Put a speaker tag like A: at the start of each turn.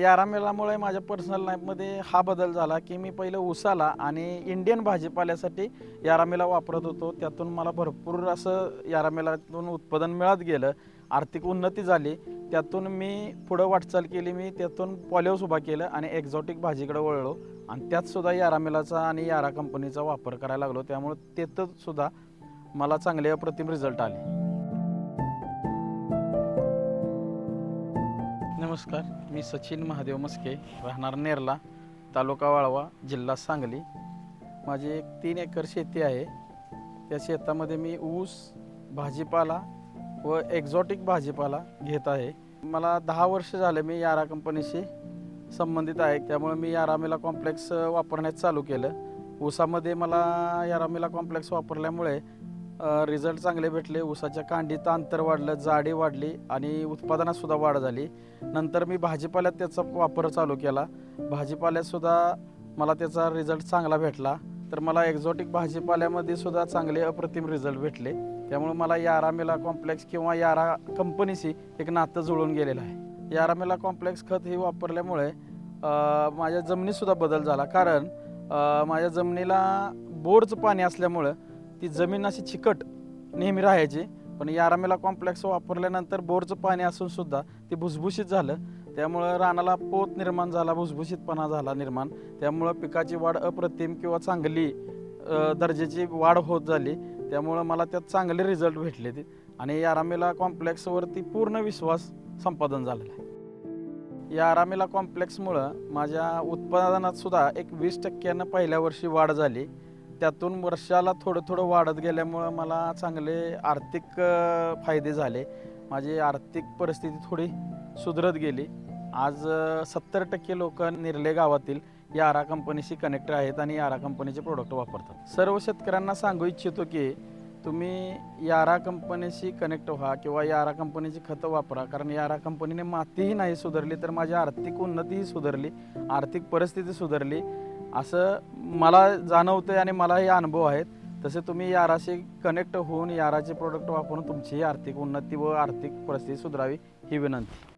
A: या रामेलामुळे माझ्या पर्सनल लाईफमध्ये हा बदल झाला की मी पहिलं उसाला आणि इंडियन भाजीपाल्यासाठी यारामेला वापरत होतो. त्यातून मला भरपूर असं यारामेलातून उत्पादन मिळत गेलं. आर्थिक उन्नती झाली. त्यातून मी पुढं वाटचाल केली. मी त्यातून पॉलिओस उभा केलं आणि एक्झॉटिक भाजीकडे वळलो. आणि त्यातसुद्धा यारामेलाचा आणि यारा कंपनीचा वापर करायला लागलो. त्यामुळे त्यातच मला चांगले अप्रतिम रिझल्ट आले. नमस्कार मी सचिन महादेव मस्के राहणार नेरला तालुका वाळवा जिल्हा सांगली. माझी एक तीन एकर शेती आहे. त्या शेतामध्ये मी ऊस भाजीपाला व एक्झॉटिक भाजीपाला घेत आहे. मला दहा वर्ष झाले मी यारा कंपनीशी संबंधित आहे. त्यामुळे मी यारामेला कॉम्प्लेक्स वापरण्यास चालू केलं. ऊसामध्ये मला यारामेला कॉम्प्लेक्स वापरल्यामुळे रिझल्ट चांगले भेटले. ऊसाच्या कांडीत अंतर वाढलं जाडी वाढली आणि उत्पादनातसुद्धा वाढ झाली. नंतर मी भाजीपाल्यात त्याचा वापर चालू केला. भाजीपाल्यातसुद्धा मला त्याचा रिझल्ट चांगला भेटला. तर मला एक्झॉटिक भाजीपाल्यामध्ये सुद्धा चांगले अप्रतिम रिझल्ट भेटले. त्यामुळे मला यारामेला कॉम्प्लेक्स किंवा यारा कंपनीशी एक नातं जुळून गेलेलं आहे. यारामेला कॉम्प्लेक्स खत हे वापरल्यामुळे माझ्या जमिनीतसुद्धा बदल झाला. कारण माझ्या जमिनीला बोरचं पाणी असल्यामुळं ती जमीन अशी चिकट नेहमी राहायची पण यारामेला कॉम्प्लेक्स वापरल्यानंतर बोरचं पाणी असून सुद्धा ते भुसभुशीत झालं. त्यामुळं रानाला पोत निर्माण झाला भुसभुशीतपणा झाला निर्माण. त्यामुळं पिकाची वाढ अप्रतिम किंवा चांगली दर्जाची वाढ होत झाली. त्यामुळं मला त्यात चांगले रिझल्ट भेटले ते. आणि यारामेला कॉम्प्लेक्सवरती पूर्ण विश्वास संपादन झालेला आहे. या आरामेला कॉम्प्लेक्समुळं माझ्या उत्पादनात सुद्धा एक वीस टक्क्यानं पहिल्या वर्षी वाढ झाली. त्यातून वर्षाला थोडं थोडं वाढत गेल्यामुळं मला चांगले आर्थिक फायदे झाले. माझी आर्थिक परिस्थिती थोडी सुधरत गेली. आज सत्तर टक्के लोक निर्ले गावातील यारा कंपनीशी कनेक्ट आहेत आणि यारा कंपनीचे प्रोडक्ट वापरतात. सर्व शेतकऱ्यांना सांगू इच्छितो की तुम्ही यारा कंपनीशी कनेक्ट व्हा किंवा यारा कंपनीची खतं वापरा. कारण यारा कंपनीने मातीही नाही सुधारली तर माझी आर्थिक उन्नतीही सुधारली आर्थिक परिस्थिती सुधारली. असं मला जाणवतं आणि मलाही अनुभव आहेत. तसे तुम्ही याराशी कनेक्ट होऊन याराचे प्रोडक्ट वापरून तुमचीही आर्थिक उन्नती व आर्थिक परिस्थिती सुधारावी ही विनंती.